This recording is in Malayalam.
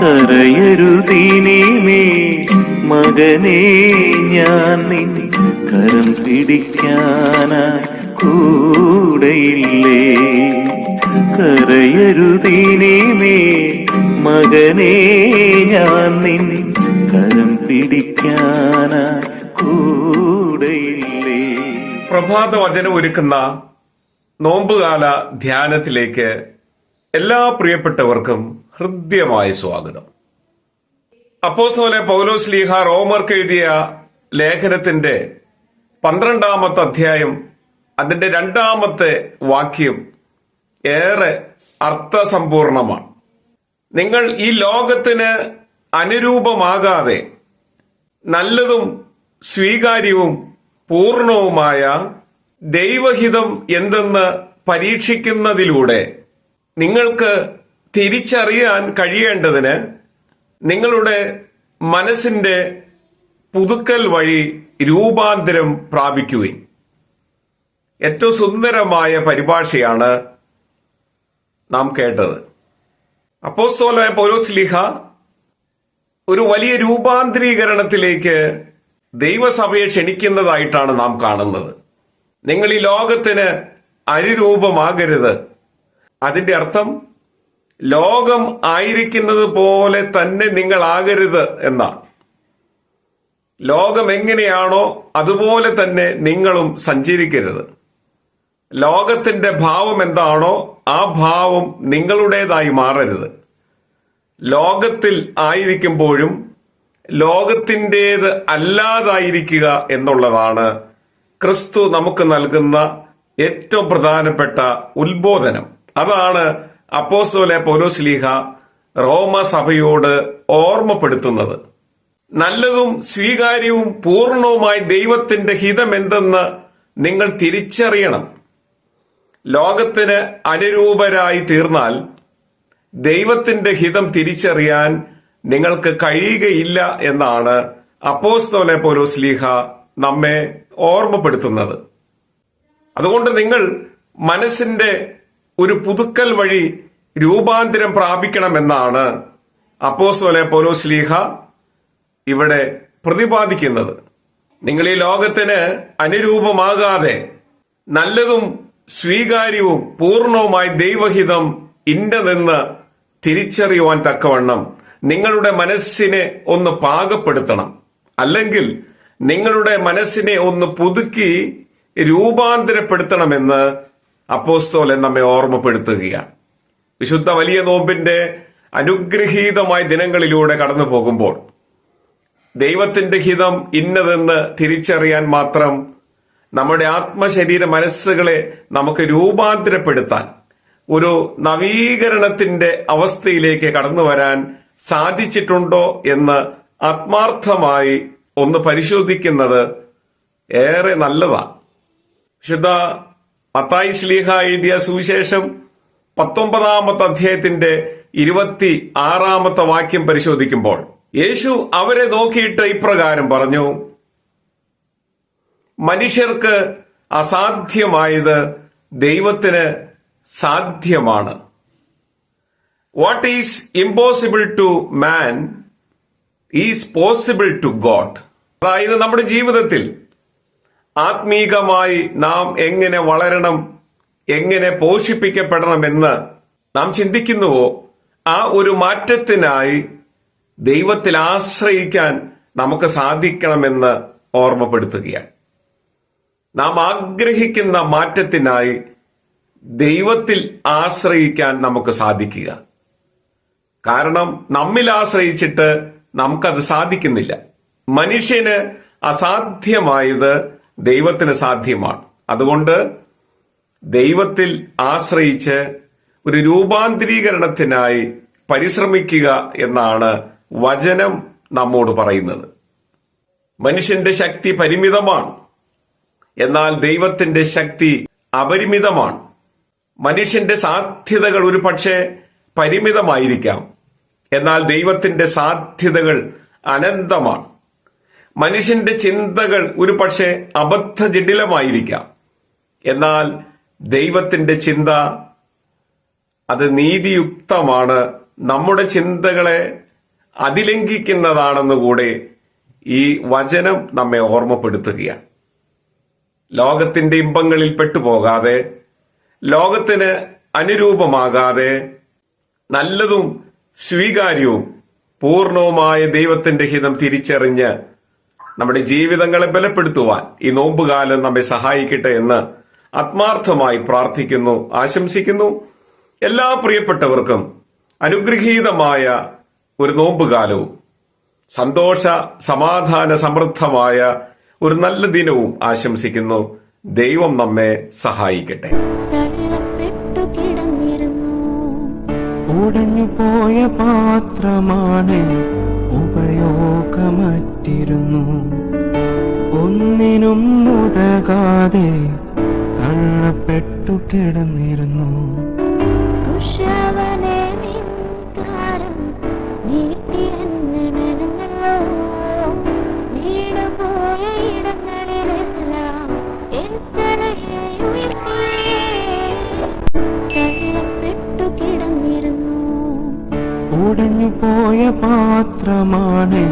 കരയരുതീനീമേ മകനേ ഞാൻ നിൻ കരം പിടിക്കാനായി കൂടെയില്ലേ. കരയരുതീനീമേ മകനേ ഞാൻ നിൻ കരം പിടിക്കാനായി കൂടെയില്ലേ. പ്രഭാത വചനം ഒരുക്കുന്ന നോമ്പുകാല ധ്യാനത്തിലേക്ക് എല്ലാ പ്രിയപ്പെട്ടവർക്കും ഹൃദ്യമായ സ്വാഗതം. അപ്പോസോലെ പൗലോസ് ലീഹ റോമർക്ക് എഴുതിയ ലേഖനത്തിന്റെ പന്ത്രണ്ടാമത്തെ അധ്യായം അതിന്റെ രണ്ടാമത്തെ വാക്യം ഏറെ അർത്ഥസമ്പൂർണമാണ്. നിങ്ങൾ ഈ ലോകത്തിന് അനുരൂപമാകാതെ നല്ലതും സ്വീകാര്യവും പൂർണവുമായ ദൈവഹിതം എന്തെന്ന് പരീക്ഷിക്കുന്നതിലൂടെ നിങ്ങൾക്ക് തിരിച്ചറിയാൻ കഴിയേണ്ടതിന് നിങ്ങളുടെ മനസ്സിന്റെ പുതുക്കൽ വഴി രൂപാന്തരം പ്രാപിക്കുകയും ഏറ്റവും സുന്ദരമായ പരിഭാഷയാണ് നാം കേട്ടത്. അപ്പോസ്തോലായ പൗരോസ്ലിഹ ഒരു വലിയ രൂപാന്തരീകരണത്തിലേക്ക് ദൈവസഭയെ ക്ഷണിക്കുന്നതായിട്ടാണ് നാം കാണുന്നത്. നിങ്ങൾ ഈ ലോകത്തിന് അരിരൂപമാകരുത്. അതിന്റെ അർത്ഥം ലോകം ആയിരിക്കുന്നത് പോലെ തന്നെ നിങ്ങൾ ആകരുത് എന്നാണ്. ലോകം എങ്ങനെയാണോ അതുപോലെ തന്നെ നിങ്ങളും സഞ്ചരിക്കരുത്. ലോകത്തിന്റെ ഭാവം എന്താണോ ആ ഭാവം നിങ്ങളുടേതായി മാറരുത്. ലോകത്തിൽ ആയിരിക്കുമ്പോഴും ലോകത്തിന്റേത് അല്ലാതായിരിക്കുക എന്നുള്ളതാണ് ക്രിസ്തു നമുക്ക് നൽകുന്ന ഏറ്റവും പ്രധാനപ്പെട്ട ഉത്ബോധനം. അതാണ് അപ്പോസ്തോലെ പൗലോസ്ലീഹ റോമ സഭയോട് ഓർമ്മപ്പെടുത്തുന്നത്. നല്ലതും സ്വീകാര്യവും പൂർണവുമായി ദൈവത്തിന്റെ ഹിതം എന്തെന്ന് നിങ്ങൾ തിരിച്ചറിയണം. ലോകത്തിന് അനുരൂപരായി തീർന്നാൽ ദൈവത്തിന്റെ ഹിതം തിരിച്ചറിയാൻ നിങ്ങൾക്ക് കഴിയുകയില്ല എന്നാണ് അപ്പോസ്തോലെ പോലോസ്ലീഹ നമ്മെ ഓർമ്മപ്പെടുത്തുന്നത്. അതുകൊണ്ട് നിങ്ങൾ മനസ്സിന്റെ ഒരു പുതുക്കൽ വഴി രൂപാന്തരം പ്രാപിക്കണമെന്നാണ് അപ്പോസോലെ പോലോ ശ്ലീഹ ഇവിടെ പ്രതിപാദിക്കുന്നത്. നിങ്ങൾ ഈ ലോകത്തിന് അനുരൂപമാകാതെ നല്ലതും സ്വീകാര്യവും പൂർണവുമായി ദൈവഹിതം ഇന്നതെന്ന് തിരിച്ചറിയുവാൻ തക്കവണ്ണം നിങ്ങളുടെ മനസ്സിനെ ഒന്ന് പാകപ്പെടുത്തണം. അല്ലെങ്കിൽ നിങ്ങളുടെ മനസ്സിനെ ഒന്ന് പുതുക്കി രൂപാന്തരപ്പെടുത്തണമെന്ന് അപ്പോസ്തോലൻ നമ്മെ ഓർമ്മപ്പെടുത്തുകയാണ്. വിശുദ്ധ വലിയ നോമ്പിന്റെ അനുഗ്രഹീതമായ ദിനങ്ങളിലൂടെ കടന്നു പോകുമ്പോൾ ദൈവത്തിന്റെ ഹിതം ഇന്നതെന്ന് തിരിച്ചറിയാൻ മാത്രം നമ്മുടെ ആത്മശരീര മനസ്സുകളെ നമുക്ക് രൂപാന്തരപ്പെടുത്താൻ ഒരു നവീകരണത്തിന്റെ അവസ്ഥയിലേക്ക് കടന്നു വരാൻ സാധിച്ചിട്ടുണ്ടോ എന്ന് ആത്മാർത്ഥമായി ഒന്ന് പരിശോധിക്കുന്നത് ഏറെ നല്ലതാണ്. വിശുദ്ധ മത്തായി ശ്ലീഹ എഴുതിയ സുവിശേഷം പത്തൊമ്പതാമത്തെ അധ്യായത്തിന്റെ ഇരുപത്തി ആറാമത്തെ വാക്യം പരിശോധിക്കുമ്പോൾ യേശു അവരെ നോക്കിയിട്ട് ഇപ്രകാരം പറഞ്ഞു മനുഷ്യർക്ക് അസാധ്യമായത് ദൈവത്തിന് സാധ്യമാണ്. What is impossible to man is possible to God അതായത് നമ്മുടെ ജീവിതത്തിൽ ആത്മീകമായി നാം എങ്ങനെ വളരണം എങ്ങനെ പോഷിപ്പിക്കപ്പെടണം എന്ന് നാം ചിന്തിക്കുന്നുവോ? ആ ഒരു മാറ്റത്തിനായി ദൈവത്തിൽ ആശ്രയിക്കാൻ നമുക്ക് സാധിക്കണമെന്ന് ഓർമ്മപ്പെടുത്തുകയാണ്. നാം ആഗ്രഹിക്കുന്ന മാറ്റത്തിനായി ദൈവത്തിൽ ആശ്രയിക്കാൻ നമുക്ക് സാധിക്കുക. കാരണം നമ്മിൽ ആശ്രയിച്ചിട്ട് നമുക്കത് സാധിക്കുന്നില്ല. മനുഷ്യന് അസാധ്യമായത് ദൈവത്തിന് സാധ്യമാണ്. അതുകൊണ്ട് ദൈവത്തിൽ ആശ്രയിച്ച് ഒരു രൂപാന്തരീകരണത്തിനായി പരിശ്രമിക്കുക എന്നാണ് വചനം നമ്മോട് പറയുന്നത്. മനുഷ്യന്റെ ശക്തി പരിമിതമാണ്. എന്നാൽ ദൈവത്തിന്റെ ശക്തി അപരിമിതമാണ്. മനുഷ്യന്റെ സാധ്യതകൾ ഒരു പക്ഷേ പരിമിതമായിരിക്കാം. എന്നാൽ ദൈവത്തിന്റെ സാധ്യതകൾ അനന്തമാണ്. മനുഷ്യന്റെ ചിന്തകൾ ഒരു പക്ഷേ അബദ്ധജടിലമായിരിക്കാം. എന്നാൽ ദൈവത്തിന്റെ ചിന്ത അത് നീതിയുക്തമാണ്. നമ്മുടെ ചിന്തകളെ അതിലംഘിക്കുന്നതാണെന്ന് കൂടെ ഈ വചനം നമ്മെ ഓർമ്മപ്പെടുത്തുകയാണ്. ലോകത്തിന്റെ ഇമ്പങ്ങളിൽ പെട്ടുപോകാതെ ലോകത്തിന് അനുരൂപമാകാതെ നല്ലതും സ്വീകാര്യവും പൂർണവുമായ ദൈവത്തിന്റെ ഹിതം തിരിച്ചറിഞ്ഞ് നമ്മുടെ ജീവിതങ്ങളെ ബലപ്പെടുത്തുവാൻ ഈ നോമ്പുകാലം നമ്മെ സഹായിക്കട്ടെ എന്ന് ആത്മാർത്ഥമായി പ്രാർത്ഥിക്കുന്നു ആശംസിക്കുന്നു. എല്ലാ പ്രിയപ്പെട്ടവർക്കും അനുഗ്രഹീതമായ ഒരു നോമ്പുകാലവും സന്തോഷ സമാധാന സമൃദ്ധമായ ഒരു നല്ല ദിനവും ആശംസിക്കുന്നു. ദൈവം നമ്മെ സഹായിക്കട്ടെ. ഉടഞ്ഞു പോയ പാത്രമാണ് ഉപയോഗമറ്റിരുന്നു ഒന്നിനും മുതകാതെ തള്ളപ്പെട്ടു കിടന്നിരുന്നു. നിൻകാരം ഇടങ്ങളിലെല്ലാം തള്ളപ്പെട്ടു കിടന്നിരുന്നു. ഉടഞ്ഞു പോയ പാത്രമാണ്